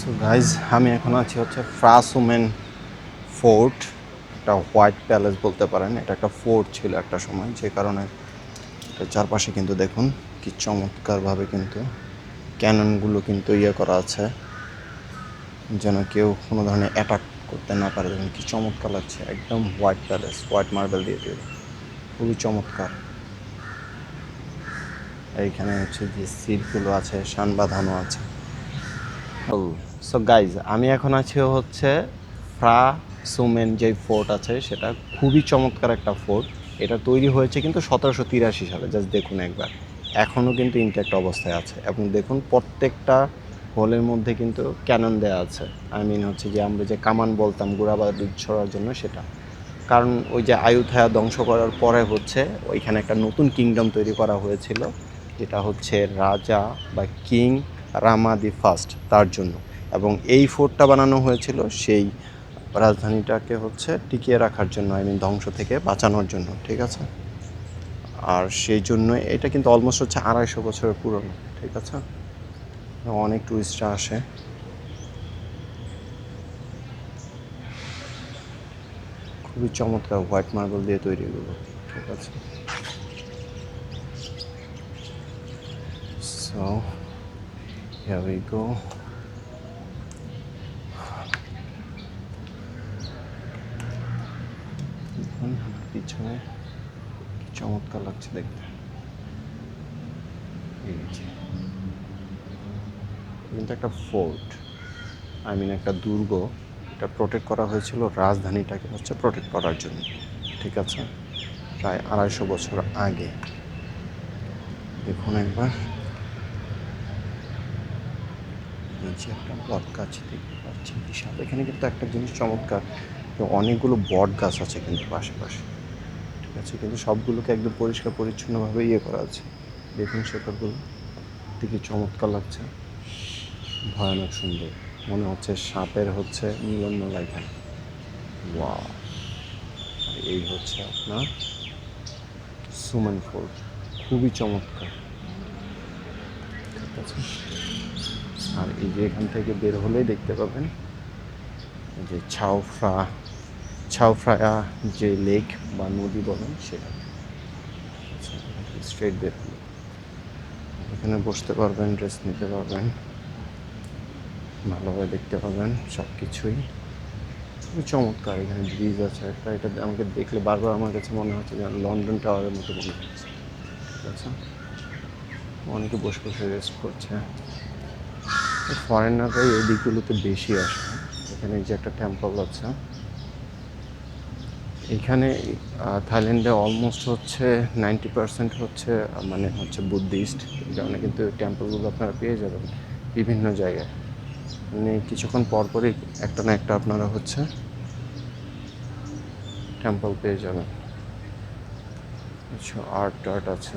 So guys আমি এখন আছি হচ্ছে ফ্রাসুমেন ফোর্ট একটা হোয়াইট প্যালেস বলতে পারেন। এটা একটা ফোর্ট ছিল একটা সময়, যে কারণে চারপাশে কিন্তু দেখুন কি চমৎকারভাবে কিন্তু ক্যাননগুলো কিন্তু ইয়ে করা আছে, যেন কেউ কোনো ধরনের অ্যাটাক করতে না পারে। দেখুন কি চমৎকার লাগছে, একদম হোয়াইট প্যালেস হোয়াইট মার্বেল দিয়ে তৈরি। খুবই চমৎকার। এইখানে হচ্ছে যে সিটগুলো আছে, শান বাঁধানো আছে। সো গাইজ আমি এখন আছি হচ্ছে ফ্রা সুমেন যে ফোর্ট আছে, সেটা খুবই চমৎকার একটা ফোর্ট। এটা তৈরি হয়েছে কিন্তু সতেরোশো তিরাশি সালে জাস্ট দেখুন একবার। এখনও কিন্তু ইনট্যাক্ট অবস্থায় আছে এবং দেখুন প্রত্যেকটা হোলের মধ্যে কিন্তু ক্যানন দেওয়া আছে। আই মিন হচ্ছে যে আমরা যে কামান বলতাম গোড়াবারুদ ছড়ার জন্য সেটা। কারণ ওই যে আয়ুথায়া ধ্বংস করার পরে হচ্ছে ওইখানে একটা নতুন কিংডম তৈরি করা হয়েছিল, যেটা হচ্ছে রাজা বা কিং রামা দি ফার্স্ট তার জন্য। এবং এই ফোর্টটা বানানো হয়েছিল সেই রাজধানীটাকে হচ্ছে টিকিয়ে রাখার জন্য আই মিন ধ্বংস থেকে বাঁচানোর জন্য ঠিক আছে? আর সেই জন্য এটা কিন্তু অলমোস্ট হচ্ছে আড়াইশো বছরের পুরনো ঠিক আছে? অনেক টুরিস্টরা আসে। খুবই চমৎকার হোয়াইট মার্বেল দিয়ে তৈরি এগুলো ঠিক আছে? So, here we go. দেখুন আমার পিছনে। চমৎকার লাগছে দেখতে। কিন্তু একটা ফোর্ট আই মিন একটা দুর্গ, এটা প্রোটেক্ট করা হয়েছিল রাজধানীটাকে হচ্ছে প্রোটেক্ট করার জন্য, ঠিক আছে? প্রায় আড়াইশো বছর আগে। দেখুন একবার। নিচে একটা বট গাছ দেখতে পাচ্ছি, বিশাল। এখানে কিন্তু একটা জিনিস চমৎকার অনেকগুলো বট গাছ আছে কিন্তু পাশাপাশি ঠিক আছে, কিন্তু সবগুলোকে একদম পরিষ্কার, পরিচ্ছন্নভাবে ইয়ে করা আছে। দেখুন শেকড়গুলো দেখে চমৎকার লাগছে। ভয়ানক সুন্দর। মনে হচ্ছে সাপের হচ্ছে মিলন মেলা এখানে। আর এই হচ্ছে আপনার সুমন ফোর্ট। খুবই চমৎকার। আছে আর এই যে এখান থেকে বের হলেই দেখতে পাবেন যে ছাউফ্রা ছাউফ্রায়া যে লেক বা নদী বলেন সেটা। স্ট্রেট বের এখানে বসতে পারবেন ড্রেস নিতে পারবেন। ভালোভাবে দেখতে পাবেন সব কিছুই খুবই চমৎকার এখানে ব্রিজ আছে একটা। এটা আমাকে দেখলে বারবার আমার কাছে মনে হচ্ছে যে লন্ডন টাওয়ারের মতো মনে হচ্ছে। ঠিক আছে? অনেকে বসে বসে রেস্ট করছে। ফরেনাররা এই দিকগুলোতে বেশি আসে। এখানে যে একটা টেম্পল আছে। এখানে থাইল্যান্ডে অলমোস্ট হচ্ছে নাইনটি পার্সেন্ট হচ্ছে মানে হচ্ছে বুদ্ধিস্ট কারণে কিন্তু টেম্পলগুলো আপনারা পেয়ে যাবেন বিভিন্ন জায়গায়। মানে কিছুক্ষণ পর পরই একটা না একটা আপনারা হচ্ছে টেম্পল পেয়ে যাবেন। কিছু আর্ট টার্ট আছে।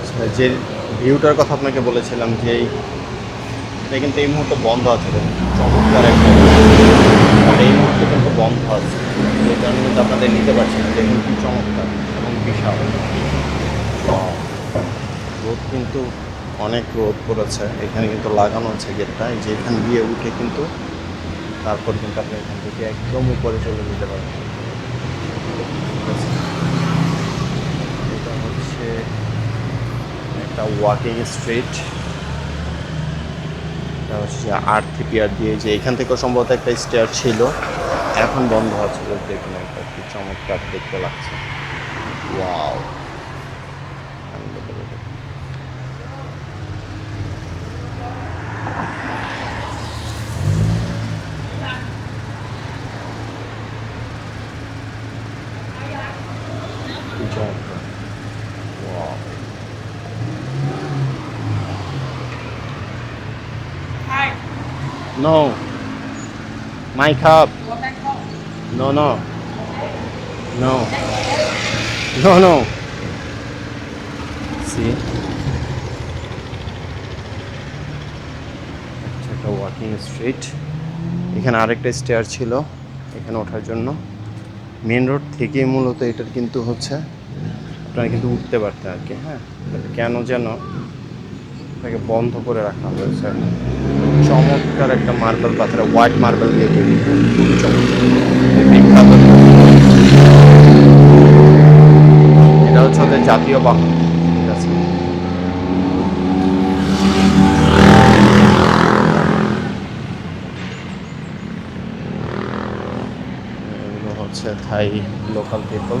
আচ্ছা, যে ভিউটার কথা আপনাকে বলেছিলাম যে এটা কিন্তু এই মুহূর্তে বন্ধ আছে। চমৎকার একটা এই মুহূর্তে কিন্তু বন্ধ আছে। এই কারণে কিন্তু আপনাদের নিতে পারছি না দেখুন কি চমৎকার এবং বিশাল। রোদ কিন্তু অনেক রোদ পড়েছে, এখানে কিন্তু লাগানো আছে গেটটা যে এখান দিয়ে উঠে কিন্তু তারপর কিন্তু আপনি এখান থেকে একদম উপরে চলে যেতে পারবেন। এটা হচ্ছে একটা ওয়াকিং স্ট্রিট হচ্ছে আর্থ পিয়ার দিয়ে, যে এখান থেকেও সম্ভবত একটা স্টেয়ার ছিল। এখন বন্ধ আছে জাস্ট দেখুন একটা কি চমৎকার দেখতে লাগছে। ওয়াও। কি চমৎকার। Wow. Hi, No. My cup. No, no. No. No, no. See? একটা ওয়াকিং স্ট্রিট এখানে আরেকটা স্টেয়ার ছিল এখানে ওঠার জন্য মেন রোড থেকেই মূলত এটার কিন্তু হচ্ছে আপনারা কিন্তু উঠতে পারতেন আর কি হ্যাঁ কেন যেন এটাকে বন্ধ করে রাখা হয়েছে চমৎকার একটা মার্বেল পাথরে হোয়াইট মার্বেল দিয়ে তৈরি। খুবই চমৎকার এটা হচ্ছে ওদের জাতীয় বাহন। ঠিক আছে? হচ্ছে Thai local people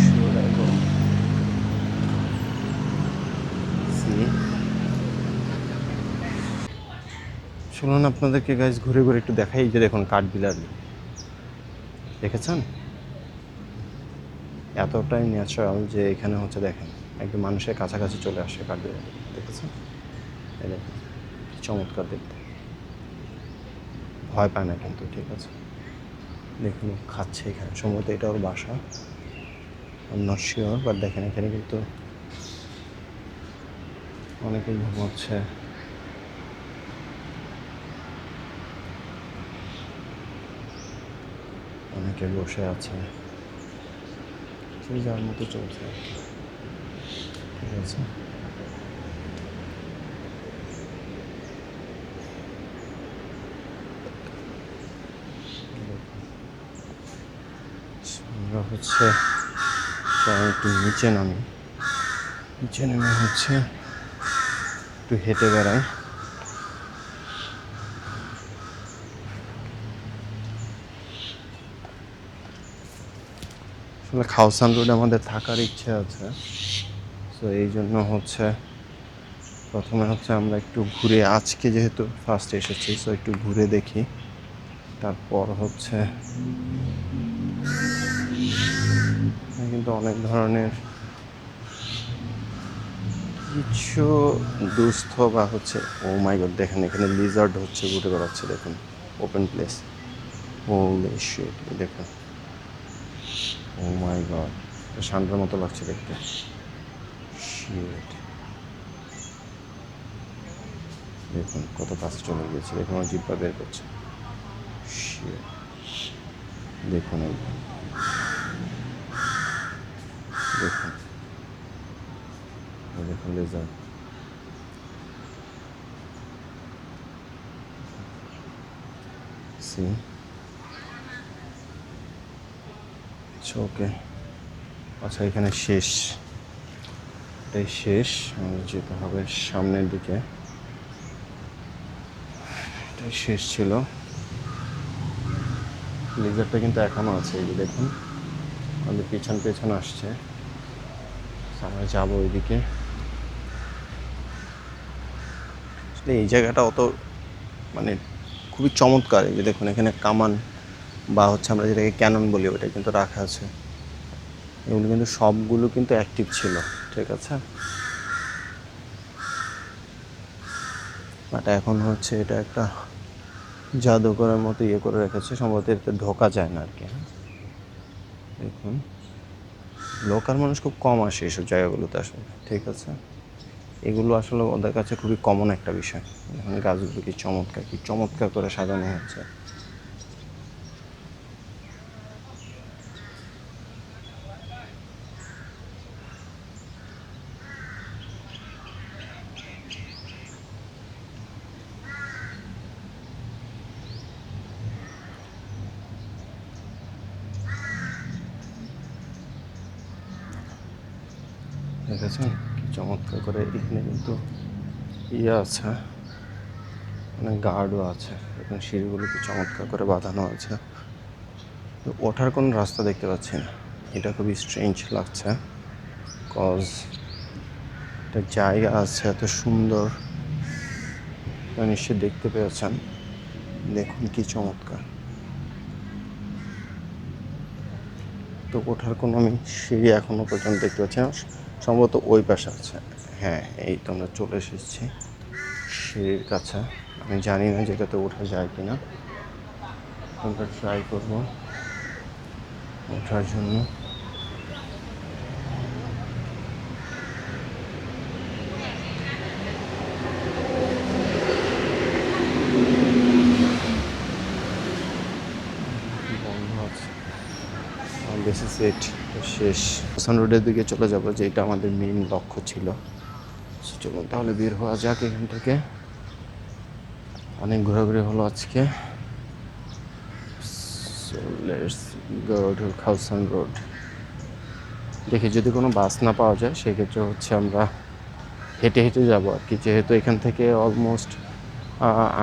should I go? See? শুনুন, আপনাদেরকে গাইজ ঘুরে ঘুরে একটু দেখাই যে দেখুন কাঠ বিলারি দেখেছেন? এতটাই ন্যাচারাল যে এখানে হচ্ছে দেখেন, একদম মানুষের কাছাকাছি চলে আসে কাঠ বিলারি দেখেছেন? চমৎকার দেখতে। ভয় পায় না কিন্তু, ঠিক আছে? দেখুন খাচ্ছে এখানে। সম্ভবত এটা ওর বাসা। নট শিওর বাট দেখেন, এখানে কিন্তু অনেকেই ঘুমাচ্ছে। অনেকে বসে আছে। যে যার মতো চলছে। ঠিক আছে। আমরা হচ্ছে একটু নিচে নামি। নিচে নেমে হচ্ছে একটু হেঁটে বেড়াই। আসলে খাওসান রোডে আমাদের থাকার ইচ্ছে আছে। তো এই জন্য হচ্ছে প্রথমে হচ্ছে আমরা একটু ঘুরে আজকে যেহেতু ফার্স্ট এসেছি সো একটু ঘুরে দেখি। তারপর হচ্ছে কিন্তু অনেক ধরনের কিছু দুস্থ বা হচ্ছে ও মাই গড দেখেন এখানে লিজার্ড হচ্ছে ঘুরে বেড়াচ্ছে, দেখুন। ওপেন প্লেস ও দেখুন। মাই গড শান্তার মতো লাগছে দেখতে। দেখুন, কত কাছে চলে গিয়েছে। দেখুন, আমার জিব্বা বের করছে। দেখুন এই। দেখুন। দেখুন লেজার সি ওকে আচ্ছা এখানে শেষ। এটাই শেষ। আমাদের যেতে হবে সামনের দিকে। এটাই শেষ ছিল। লেজারটা কিন্তু এখনও আছে এই যে দেখুন। আমাদের পেছন পেছন আসছে। আমরা যাব ওইদিকে। এই জায়গাটা অত মানে খুবই চমৎকার এই যে দেখুন, এখানে কামান বা হচ্ছে আমরা যেটাকে ক্যানন বলি ওটা কিন্তু রাখা আছে। এগুলো কিন্তু সবগুলো কিন্তু অ্যাক্টিভ ছিল, ঠিক আছে? বাট এখন হচ্ছে এটা একটা জাদুঘরের মতো ইয়ে করে রেখেছে, সম্ভবত এতে ঢোকা যায় না আর কি হ্যাঁ? দেখুন, লোকাল মানুষ খুব কম আসে এইসব জায়গাগুলোতে আসলে, ঠিক আছে? এগুলো আসলে ওদের কাছে খুবই কমন একটা বিষয়। এখন গাছগুলো কি চমৎকার কি চমৎকার করে সাজানো হচ্ছে দেখেছেন? কি চমৎকার করে এখানে কিন্তু ইয়ে আছে। মানে গার্ডও আছে এবং সিঁড়িগুলো কি চমৎকার করে বাঁধানো আছে। তো ওঠার কোনো রাস্তা দেখতে পাচ্ছি না। এটা খুবই স্ট্রেঞ্জ লাগছে। কজ একটা জায়গা আছে, এত সুন্দর। নিশ্চয়ই দেখতে পেয়েছেন। দেখুন কি চমৎকার। তো ওঠার কোনো আমি সিঁড়ি এখনও পর্যন্ত দেখতে পাচ্ছি না। সম্ভবত ওই পাশে আছে। হ্যাঁ এই তো আমরা চলে এসেছি সিঁড়ির কাছে। আমি জানি না যেটাতে ওঠা যায় কি না আমরা ট্রাই করব ওঠার জন্য। বেশ ইস ইট শেষ। হাসান রোডের দিকে চলে যাব, যেটা আমাদের মেইন লক্ষ্য ছিল। চলুন তাহলে বের হওয়া যাক এখান থেকে। অনেক ঘোরাঘুরি হলো আজকে। খাউসান রোড দেখি, যদি কোনো বাস না পাওয়া যায়, সেক্ষেত্রে হচ্ছে আমরা হেঁটে হেঁটে যাব আর কি। যেহেতু এখান থেকে অলমোস্ট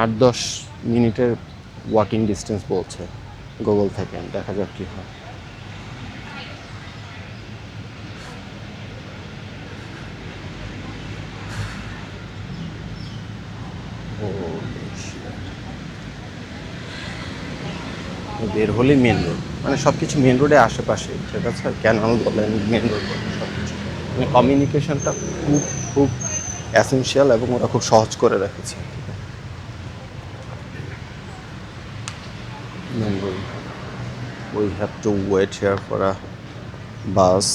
আট দশ মিনিটের ওয়াকিং ডিস্টেন্স বলছে গুগল থেকে। দেখা যাক কী হয়। বের হলে মেন রোড মানে সব কিছু মেন রোডের আশেপাশে, ঠিক আছে? ক্যানাল বলেন মেন রোড বলেন সব কিছু মানে কমিউনিকেশনটা খুব খুব অ্যাসেন্সিয়াল এবং ওরা খুব সহজ করে রেখেছে। Main road we have to wait here for a bus